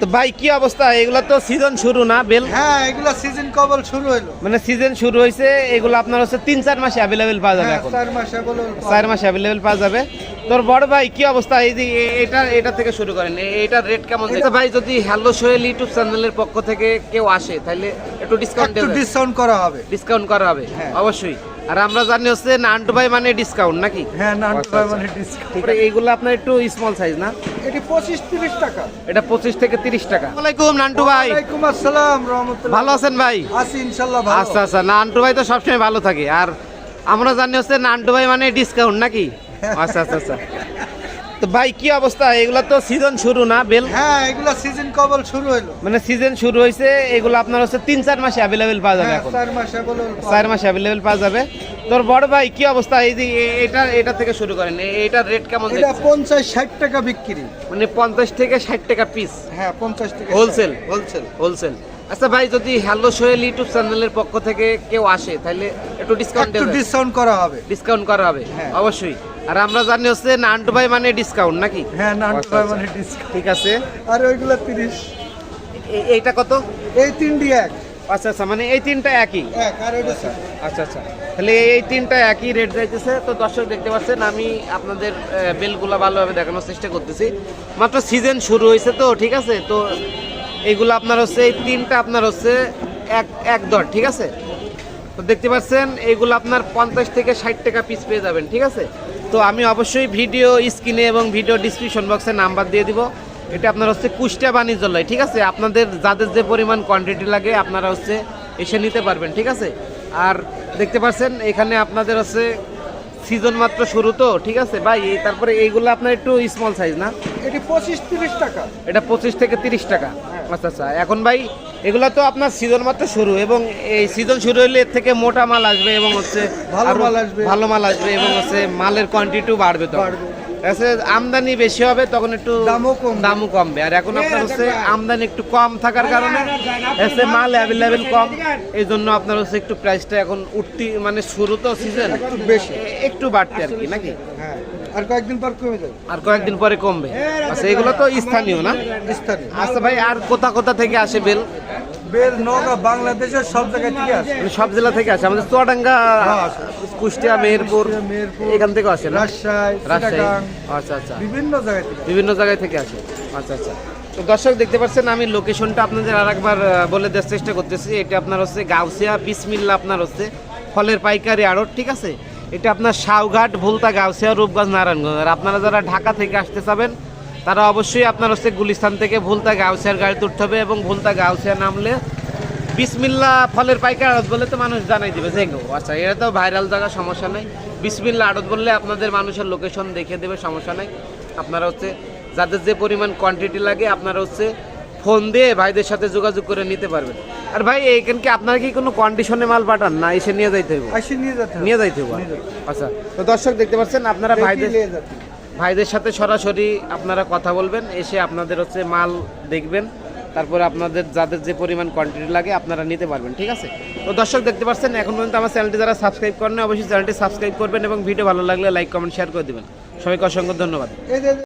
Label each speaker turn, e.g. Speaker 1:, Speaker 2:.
Speaker 1: তো ভাই কি অবস্থা? এগুলো তো সিজন শুরু না বেল?
Speaker 2: হ্যাঁ এগুলা সিজন কবল শুরু হলো
Speaker 1: মানে সিজন শুরু হয়েছে এগুলো আপনার হচ্ছে তিন চার মাসে অ্যাভেলেবেল পাওয়া যাবে
Speaker 2: হ্যাঁ
Speaker 1: এখন।
Speaker 2: চার মাসে
Speaker 1: চার মাসে অ্যাভেলেবেল পাওয়া যাবে। তোর বড় ভাই কি অবস্থা? এই যে এটা এটা থেকে শুরু করেন। এটার রেট কেমন ভাই যদি হ্যালো সোহেল ইউটিউব চ্যানেলের পক্ষ থেকে কেউ আসে তাহলে একটু ডিসকাউন্ট
Speaker 2: একটু ডিসকাউন্ট করা হবে।
Speaker 1: ডিসকাউন্ট করা হবে
Speaker 2: হ্যাঁ।
Speaker 1: অবশ্যই। আর আমরা জানি হচ্ছে নান্টু ভাই মানে ডিসকাউন্ট নাকি?
Speaker 2: হ্যাঁ নান্টু
Speaker 1: আচ্ছা,
Speaker 2: ভাই
Speaker 1: আচ্ছা।
Speaker 2: মানে ডিসকাউন্ট
Speaker 1: এইগুলো আপনার একটু স্মল সাইজ না?
Speaker 2: এটি পঁচিশ তিরিশ টাকা।
Speaker 1: এটা পঁচিশ থেকে তিরিশ টাকা। ওয়ালাইকুম নান্টু ভাই।
Speaker 2: ওয়ালাইকুম আসসালাম রহমতুল্লাহ।
Speaker 1: ভালো আছেন ভাই?
Speaker 2: আছি ইনশাল্লাহ ভালো।
Speaker 1: আচ্ছা আচ্ছা। নান্টু ভাই তো সবসময় ভালো থাকে। আর আমরা জানি হচ্ছে নান্টু ভাই মানে ডিসকাউন্ট নাকি? আচ্ছা আচ্ছা আচ্ছা। তো ভাই কি অবস্থা? এগুলো তো সিজন শুরু না বেল?
Speaker 2: হ্যাঁ এগুলা সিজন কবল শুরু হলো
Speaker 1: মানে সিজন শুরু এগুলো আপনার হচ্ছে তিন চার মাসে অ্যাভেলেবেল পাওয়া যাবে
Speaker 2: হ্যাঁ
Speaker 1: এখন।
Speaker 2: চার মাসে বলো
Speaker 1: চার মাসে অ্যাভেলেবেল পাওয়া যাবে। তোর বড় ভাই কি অবস্থা? এই যে এটা এটা থেকে শুরু করেন। রেট কেমন
Speaker 2: এটা
Speaker 1: দেখছেন?
Speaker 2: পঞ্চাশ ষাট টাকা বিক্রি।
Speaker 1: মানে পঞ্চাশ থেকে ষাট টাকা পিস
Speaker 2: হ্যাঁ পঞ্চাশ টাকা
Speaker 1: হোলসেল
Speaker 2: হোলসেল
Speaker 1: হোলসেল আচ্ছা ভাই যদি হ্যালো সোহেল ইউটিউব চ্যানেলের পক্ষ থেকে কেউ আসে তাহলে একটু ডিসকাউন্ট
Speaker 2: একটু ডিসকাউন্ট করা হবে।
Speaker 1: ডিসকাউন্ট করা হবে
Speaker 2: হ্যাঁ।
Speaker 1: অবশ্যই। আর আমরা জানি হচ্ছে নান্টু ভাই মানে ডিসকাউন্ট নাকি?
Speaker 2: হ্যাঁ নান্টু
Speaker 1: আচ্ছা,
Speaker 2: ভাই
Speaker 1: আচ্ছা।
Speaker 2: মানে ডিসকাউন্ট
Speaker 1: ঠিক আছে।
Speaker 2: আর ওইগুলা তিরিশ।
Speaker 1: এ- এইটা কত?
Speaker 2: এই তিনটি এক।
Speaker 1: আচ্ছা আচ্ছা মানে এই তিনটা একই?
Speaker 2: এক আর ওইটা
Speaker 1: আচ্ছা আচ্ছা তাহলে এই তিনটা একই রেট যাইতেছে। তো দর্শক দেখতে পাচ্ছেন আমি আপনাদের বেলগুলা ভালোভাবে দেখানোর চেষ্টা করতেছি। মাত্র সিজন শুরু হয়েছে তো ঠিক আছে? তো এইগুলো আপনার হচ্ছে এই তিনটা আপনার হচ্ছে এক এক দর ঠিক আছে? তো দেখতে পাচ্ছেন এইগুলো আপনার পঞ্চাশ থেকে ষাট টাকা পিস পেয়ে যাবেন ঠিক আছে? তো আমি অবশ্যই ভিডিও স্ক্রিনে এবং ভিডিও ডিসক্রিপশন বক্সে নাম্বার দিয়ে দিব। এটা আপনার হচ্ছে কুষ্টিয়া বাণিজ্যালয় ঠিক আছে? আপনাদের যাদের যে পরিমাণ কোয়ান্টিটি লাগে আপনারা হচ্ছে এসে নিতে পারবেন ঠিক আছে? আর দেখতে পাচ্ছেন এখানে আপনাদের হচ্ছে সিজন মাত্র শুরু তো ঠিক আছে? ভাই এই তারপরে এইগুলো আপনার একটু স্মল সাইজ না?
Speaker 2: এটি পঁচিশ তিরিশ টাকা।
Speaker 1: এটা পঁচিশ থেকে তিরিশ টাকা। আচ্ছা আচ্ছা। এখন ভাই এগুলো তো আপনার সিজন মাত্র শুরু এবং এই সিজন শুরু হলে এর থেকে মোটা মাল আসবে এবং হচ্ছে
Speaker 2: ভালো মাল আসবে।
Speaker 1: ভালো মাল আসবে এবং হচ্ছে মালের কোয়ান্টিটিও বাড়বে তো
Speaker 2: বাড়বে।
Speaker 1: আমদানি বেশি হবে তখন একটু
Speaker 2: দামও কম
Speaker 1: দামও কমবে। আর এখন আপনার হচ্ছে আমদানি একটু কম থাকার কারণে হচ্ছে মাল অ্যাভেলেবেল কম। এই জন্য আপনার হচ্ছে একটু প্রাইসটা এখন উঠতি মানে শুরু তো সিজন
Speaker 2: একটু বেশি।
Speaker 1: একটু বাড়তে আর কি নাকি?
Speaker 2: হ্যাঁ। আর কয়েকদিন পর কমে যাবে।
Speaker 1: আর কয়েকদিন পরে কমবে। আচ্ছা এগুলো তো স্থানীয় না?
Speaker 2: স্থানীয়।
Speaker 1: আচ্ছা ভাই আর কোথা কোথা থেকে আসে বেল?
Speaker 2: বেল নগা বাংলাদেশের সব জায়গায় থেকে আসে।
Speaker 1: মানে সব জেলা থেকে আসে? আমাদের চুয়াডাঙ্গা
Speaker 2: হ্যাঁ,
Speaker 1: কুষ্টিয়া মেহেরপুর এখান থেকে আসে না?
Speaker 2: রাজশাহী
Speaker 1: রাজশাহী। আচ্ছা আচ্ছা।
Speaker 2: বিভিন্ন জায়গা থেকে
Speaker 1: বিভিন্ন জায়গায় থেকে আসে। আচ্ছা আচ্ছা। তো দর্শক দেখতে পাচ্ছেন আমি লোকেশনটা আপনাদের আর একবার বলে দেওয়ার চেষ্টা করতেছি। এটা আপনার হচ্ছে গাউসিয়া বিসমিল্লা আপনার হচ্ছে ফলের পাইকারি আড়ট ঠিক আছে? এটা আপনার সাউঘাট ভুলতা গাউসিয়া, রূপগঞ্জ, নারায়ণগঞ্জ। আর আপনারা যারা ঢাকা থেকে আসতে চাবেন, তারা অবশ্যই আপনার হচ্ছে গুলিস্তান থেকে ভুলতা গাউসিয়ার গাড়িতে উঠতে হবে এবং ভুলতা গাউসিয়া নামলে বিসমিল্লা ফলের পাইকার আড়ত বলে তো মানুষ জানাই দিবে। যে আচ্ছা এটা তো ভাইরাল জায়গা, সমস্যা নেই। বিসমিল্লা আড়ত বললে আপনাদের মানুষের লোকেশন দেখে দেবে, সমস্যা নেই। আপনারা হচ্ছে যাদের যে পরিমাণ কোয়ান্টিটি লাগে, আপনারা হচ্ছে ফোন দিয়ে ভাইদের সাথে যোগাযোগ করে নিতে পারবেন। আর ভাই এইখান কি আপনারা কি কোনো কন্ডিশনে মাল পাঠান? না এসে নিয়ে যাইতে হবে
Speaker 2: আসি নিয়ে হবে।
Speaker 1: নিয়ে যাইতে হবে। আচ্ছা তো দর্শক দেখতে পাচ্ছেন আপনারা ভাইদের ভাইদের সাথে সরাসরি আপনারা কথা বলবেন এসে আপনাদের হচ্ছে মাল দেখবেন তারপরে আপনাদের যাদের যে পরিমাণ কোয়ান্টিটি লাগে আপনারা নিতে পারবেন ঠিক আছে? তো দর্শক দেখতে পাচ্ছেন এখন পর্যন্ত আমার চ্যানেলটি যারা সাবস্ক্রাইব করেন অবশ্যই চ্যানেলটি সাবস্ক্রাইব করবেন এবং ভিডিও ভালো লাগলে লাইক কমেন্ট শেয়ার করে দেবেন। সবাইকে অসংখ্য ধন্যবাদ।